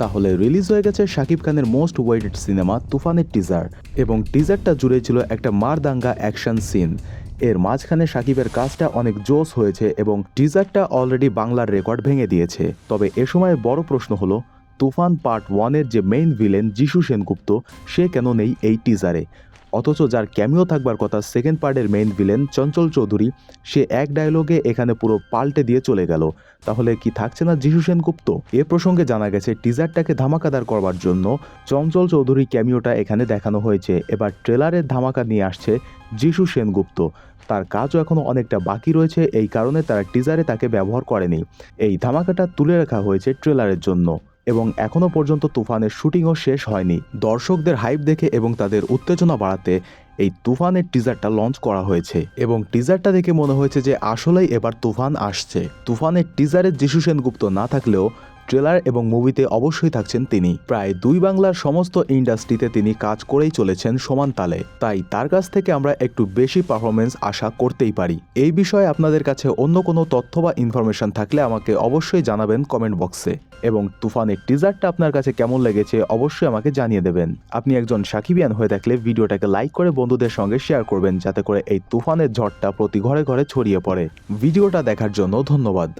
তাহলে রিলিজ হয়ে গেছে শাকিব খানের মোস্ট ওয়েটেড সিনেমা তুফানের টিজার এবং টিজারটা জুড়ে ছিল একটা মারদাঙ্গা অ্যাকশন সিন এর মাঝখানে শাকিবের কাজটা অনেক জোস হয়েছে এবং টিজারটা অলরেডি বাংলার রেকর্ড ভেঙে দিয়েছে। তবে এ সময় বড় প্রশ্ন হলো, তুফান পার্ট ওয়ানের যে মেইন ভিলেন যিশু সেনগুপ্ত, সে কেন নেই এই টিজারে অথচ যার ক্যামিও থাকবার কথা সেকেন্ড পার্টের মেইন ভিলেন চঞ্চল চৌধুরী, সে এক ডায়লগে এখানে পুরো পাল্টে দিয়ে চলে গেল। তাহলে কি থাকছে না যিশু সেনগুপ্ত? এ প্রসঙ্গে জানা গেছে টিজারটাকে ধামাকাদার করবার জন্য চঞ্চল চৌধুরী ক্যামিওটা এখানে দেখানো হয়েছে। এবার ট্রেলারের ধামাকা নিয়ে আসছে যিশু সেনগুপ্ত। তার কাজও এখনও অনেকটা বাকি রয়েছে, এই কারণে তারা টিজারে তাকে ব্যবহার করেনি। এই ধামাকাটা তুলে রাখা হয়েছে ট্রেলারের জন্য। এবং এখনও পর্যন্ত তুফানের শুটিংও শেষ হয়নি। দর্শকদের হাইপ দেখে এবং তাদের উত্তেজনা বাড়াতে এই তুফানের টিজারটা লঞ্চ করা হয়েছে এবং টিজারটা দেখে মনে হয়েছে যে আসলেই এবার তুফান আসছে। তুফানের টিজারে যিশু সেনগুপ্ত না থাকলেও ট্রেলার এবং মুভিতে অবশ্যই থাকছেন তিনি। প্রায় দুই বাংলার সমস্ত ইন্ডাস্ট্রিতে তিনি কাজ করেই চলেছেন সমান তালে। তাই তার কাছ থেকে আমরা একটু বেশি পারফরমেন্স আশা করতেই পারি। এই বিষয়ে আপনাদের কাছে অন্য কোনো তথ্য বা ইনফরমেশন থাকলে আমাকে অবশ্যই জানাবেন কমেন্ট বক্সে। এবং তুফানের টিজারটা আপনার কাছে কেমন লেগেছে অবশ্যই আমাকে জানিয়ে দেবেন। আপনি একজন সাকিবিয়ান হয়ে থাকলে ভিডিওটাকে লাইক করে বন্ধুদের সঙ্গে শেয়ার করবেন, যাতে করে এই তুফানের ঝড়টা প্রতি ঘরে ঘরে ছড়িয়ে পড়ে। ভিডিওটা দেখার জন্য ধন্যবাদ।